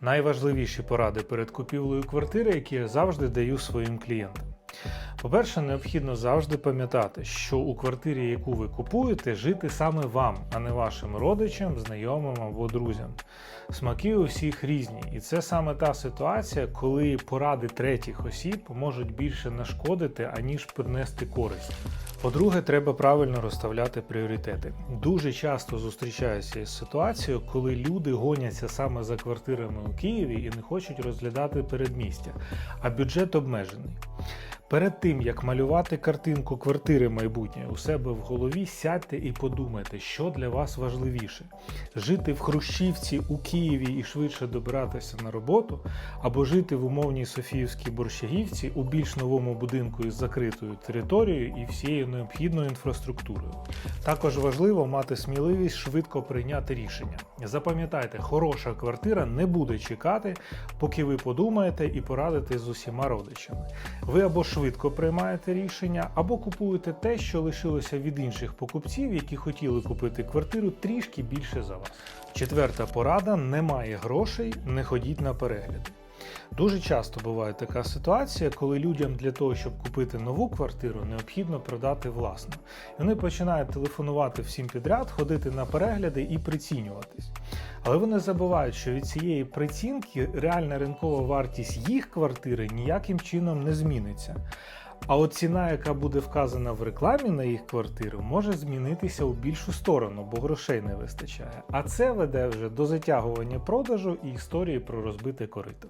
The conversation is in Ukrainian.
Найважливіші поради перед купівлею квартири, які я завжди даю своїм клієнтам. По-перше, необхідно завжди пам'ятати, що у квартирі, яку ви купуєте, жити саме вам, а не вашим родичам, знайомим або друзям. Смаки у всіх різні, і це саме та ситуація, коли поради третіх осіб можуть більше нашкодити, аніж принести користь. По-друге, треба правильно розставляти пріоритети. Дуже часто зустрічаюся із ситуацією, коли люди гоняться саме за квартирами у Києві і не хочуть розглядати передмістя, а бюджет обмежений. Перед тим як малювати картинку квартири майбутньої у себе в голові, сядьте і подумайте, що для вас важливіше: жити в Хрущівці у Києві і швидше добиратися на роботу, або жити в умовній Софіївській Борщагівці у більш новому будинку із закритою територією і всією необхідною інфраструктурою. Також важливо мати сміливість швидко прийняти рішення. Запам'ятайте, хороша квартира не буде чекати, поки ви подумаєте і порадите з усіма родичами. Ви або швидко приймаєте рішення, або купуєте те, що лишилося від інших покупців, які хотіли купити квартиру трішки більше за вас. Четверта порада: немає грошей, не ходіть на перегляди. Дуже часто буває така ситуація, коли людям для того, щоб купити нову квартиру, необхідно продати власну. І вони починають телефонувати всім підряд, ходити на перегляди і прицінюватись. Але вони забувають, що від цієї прицінки реальна ринкова вартість їх квартири ніяким чином не зміниться. А от ціна, яка буде вказана в рекламі на їх квартиру, може змінитися у більшу сторону, бо грошей не вистачає. А це веде вже до затягування продажу і історії про розбите корито.